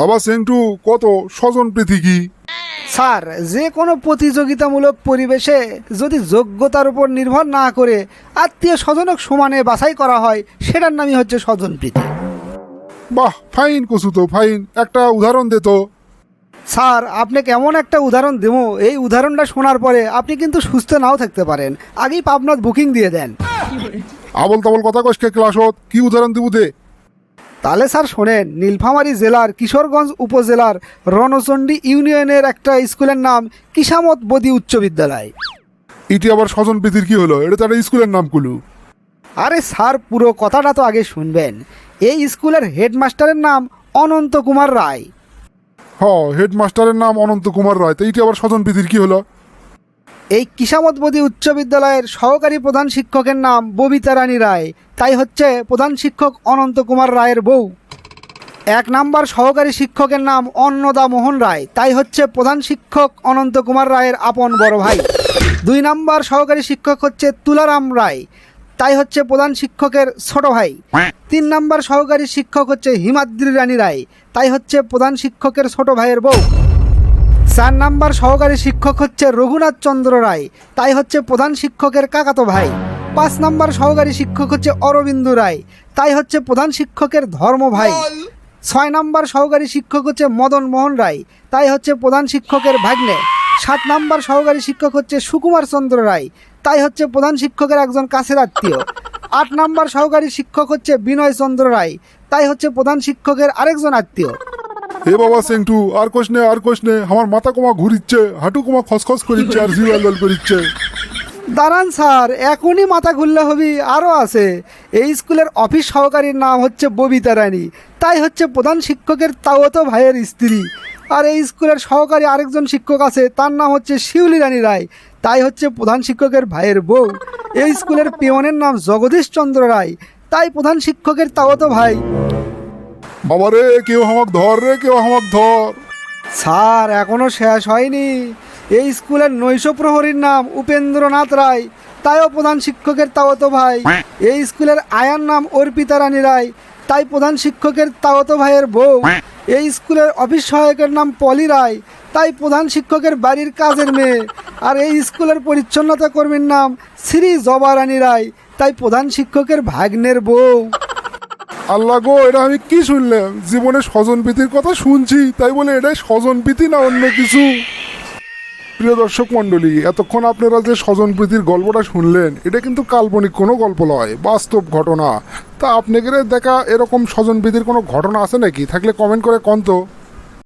বাবা সেন্টু কত স্বজন প্রীতি কি স্যার যে কোনো প্রতিযোগিতামূলক পরিবেশে যদি যোগ্যতার উপর নির্ভর না করে আত্মীয় স্বজনক সমানে বাছাই করা হয় সেটার নামই হচ্ছে স্বজনপ্রীতি বাহ ফাইন কসু তো ফাইন। একটা উদাহরণ দে তো। স্যার আপনাকে এমন একটা উদাহরণ দেবো। এই উদাহরণটা শোনার পরে আপনি কিন্তু সুস্থ নাও থাকতে পারেন। আগেই পাবনাথ বুকিং দিয়ে দেন। আবল তাবল কথা কষকে ক্লাসত। কি উদাহরণ দেবো দে? তাহলে স্যার শোনেন নীলফামারী জেলার কিশোরগঞ্জ উপজেলার রণচণ্ডী ইউনিয়নের একটা স্কুলের নাম কিসামত বদি উচ্চ বিদ্যালয়। ইটি আবার স্বজন প্রীতির কি হলো? এটা তো একটা স্কুলের নাম কুলু। আরে স্যার পুরো কথাটা তো আগে শুনবেন। এই স্কুলের হেডমাস্টারের নাম অনন্ত কুমার রায়। হ হেডমাস্টারের নাম অনন্ত কুমার রায়। তো ইটি আবার স্বজন প্রীতির কি হলো? এই কিসামতবদী উচ্চ বিদ্যালয়ের সহকারী প্রধান শিক্ষকের নাম ববিতা রানী রায়। তাই হচ্ছে প্রধান শিক্ষক অনন্ত কুমার রায়ের বউ। এক নাম্বার সহকারী শিক্ষকের নাম অন্নদা মোহন রায়। তাই হচ্ছে প্রধান শিক্ষক অনন্ত কুমার রায়ের আপন বড় ভাই। দুই নাম্বার সহকারী শিক্ষক হচ্ছে তুলারাম রায়। তাই হচ্ছে প্রধান শিক্ষকের ছোট ভাই। তিন নাম্বার সহকারী শিক্ষক হচ্ছে হিমাদ্রি রানী রায়। তাই হচ্ছে প্রধান শিক্ষকের ছোট ভাইয়ের বউ। চার নাম্বার সহকারী শিক্ষক হচ্ছে রঘুনাথ চন্দ্র রায়। তাই হচ্ছে প্রধান শিক্ষকের কাকাতো ভাই। পাঁচ নাম্বার সহকারী শিক্ষক হচ্ছে অরবিন্দু রায়। তাই হচ্ছে প্রধান শিক্ষকের ধর্ম ভাই। ছয় নাম্বার সহকারী শিক্ষক হচ্ছে মদন মোহন রায়। তাই হচ্ছে প্রধান শিক্ষকের ভাগ্নে। সাত নাম্বার সহকারী শিক্ষক হচ্ছে সুকুমার চন্দ্র রায়। তাই হচ্ছে প্রধান শিক্ষকের একজন কাছের আত্মীয়। আট নাম্বার সহকারী শিক্ষক হচ্ছে বিনয় চন্দ্র রায়। তাই হচ্ছে প্রধান শিক্ষকের আরেকজন আত্মীয়। হে বাবা সেন্টু আর কোশ নে, আর কোশ নে, আমার মাথা কমা ঘুরিচ্ছে, হাঁটু কমা খসখস করিচ্ছে, আর জিওয়াল করিচ্ছে। দাঁড়ান স্যার, এখনই মাথা খুললে হবি, আরও আছে। এই স্কুলের অফিস সহকারীর নাম হচ্ছে ববিতা রানী। তাই হচ্ছে প্রধান শিক্ষকের তাওতো ভাইয়ের স্ত্রী। আর এই স্কুলের সহকারী আরেকজন শিক্ষক আছে, তার নাম হচ্ছে শিউলি রানী রায়। তাই হচ্ছে প্রধান শিক্ষকের ভাইয়ের বউ। এই স্কুলের পিয়নের নাম জগদীশ চন্দ্র রায়। তাই প্রধান শিক্ষকের তাওতো ভাই। বাবা রে, কেউ আমাক ধর রে, কেউ আমাক ধর। স্যার, এখনও শেষ হয়নি। এই স্কুলের নৈশ প্রহরীর নাম উপেন্দ্রনাথ রায়, তাইও প্রধান শিক্ষকের তাওতো ভাই। এই স্কুলের আয়ার নাম অর্পিতা রানী রায়, তাই প্রধান শিক্ষকের তাওতো ভাইয়ের বউ। এই স্কুলের অফিস সহায়কের নাম পলি রায়, তাই প্রধান শিক্ষকের বাড়ির কাজের মেয়ে। আর এই স্কুলের পরিচ্ছন্নতা কর্মীর নাম শ্রী জবা রানী রায়, তাই প্রধান শিক্ষকের ভাগ্নের বউ। আল্লাহ গো, এটা আমি কি শুনলাম? জীবনে স্বজন প্রীতির কথা শুনছি, তাই বলে এটাই স্বজন প্রীতি না অন্য কিছু? প্রিয় দর্শক মণ্ডলী, এতক্ষণ আপনারা যে স্বজন প্রীতির গল্পটা শুনলেন, এটা কিন্তু কাল্পনিক কোনো গল্প নয়, বাস্তব ঘটনা। তা আপনাদের দেখা এরকম স্বজন প্রীতির কোনো ঘটনা আছে নাকি? থাকলে কমেন্ট করে কন তো।